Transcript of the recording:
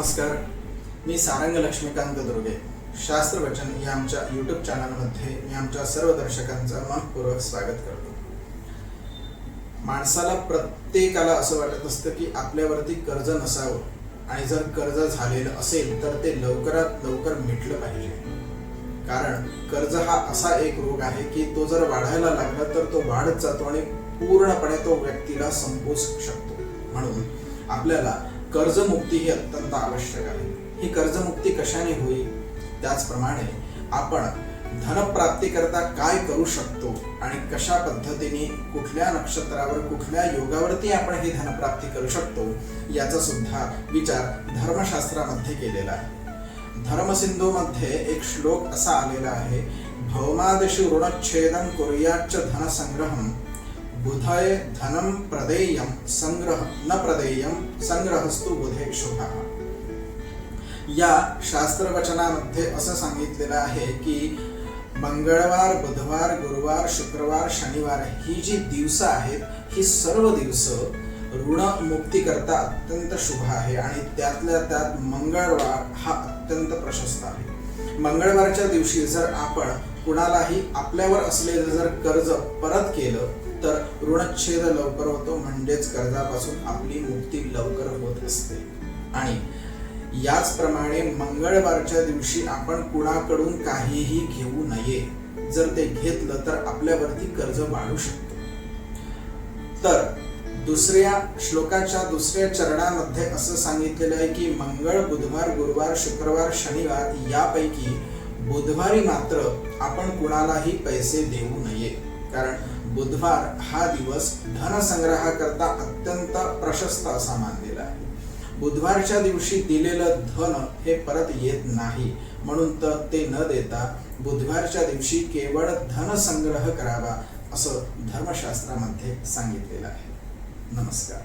नमस्कार. मी सारंग लक्ष्मीकांत दुर्गे. शास्त्रवचन या आमच्या यूट्यूब चॅनलमध्ये मी आमच्या सर्व दर्शकांचं मनपूर्वक स्वागत करतो. माणसाला प्रत्येकाला असं वाटत असतं की आपल्यावरती कर्ज नसावं आणि जर कर्ज झालेलं असेल तर ते लवकरात लवकर मिटलं पाहिजे. कारण कर्ज हा असा एक रोग आहे की तो जर वाढायला लागला तर तो वाढत जातो आणि पूर्णपणे तो व्यक्तीला संपवू शकतो. म्हणून आपल्याला कर्जमुक्ती ही अत्यंत आवश्यक आहे. ही कर्जमुक्ती कशाने होईल? त्याचप्रमाणे आपण धनप्राप्ती करता काय करू शकतो आणि कशा पद्धतीने कुठल्या नक्षत्रावर कुठल्या योगावरती आपण ही धनप्राप्ती करू शकतो याचा सुद्धा विचार धर्मशास्त्रामध्ये केलेला आहे. धर्मसिंधू मध्ये एक श्लोक असा आलेला आहे भौमादिषु ऋणच्छेदन कुर्याच्च धनसंग्रहम बुधय धनं प्रदेयं संग्रह न प्रदेयं संग्रहस्तु बुधे शुभः या शास्त्रवचनामध्ये असं सांगितलेलं आहे की मंगळवार बुधवार गुरुवार शुक्रवार शनिवार ही जी दिवस आहेत ही सर्व दिवस ऋण मुक्ती करता अत्यंत शुभ आहे आणि त्यातल्या त्यात मंगळवार हा अत्यंत प्रशस्त आहे. मंगळवारच्या दिवशी जर आपण कुणालाही आपल्यावर असलेलं जर कर्ज परत केलं तर ऋणच्छेद लवकर होतो म्हणजेच कर्जापासून आपली मुक्ती लवकर होत असते. आणि याचप्रमाणे मंगळवारच्या दिवशी आपण कुणाकडून काहीही घेऊ नये जर ते घेतलं तर आपल्यावरती कर्ज वाढू शकतो. तर दुसऱ्या श्लोकाच्या दुसऱ्या चरणामध्ये असं सांगितलेलं आहे की मंगळ बुधवार गुरुवार शुक्रवार शनिवार यापैकी बुधवारी मात्र आपण कुणालाही पैसे देऊ नये. कारण बुधवार हा दिवस धनसंग्रहाकरता अत्यंत प्रशस्त असा मानलेला आहे. बुधवारच्या दिवशी दिलेलं धन हे परत येत नाही. म्हणून तर ते न देता बुधवारच्या दिवशी केवळ धनसंग्रह करावा असं धर्मशास्त्रामध्ये सांगितलेलं आहे. नमस्कार.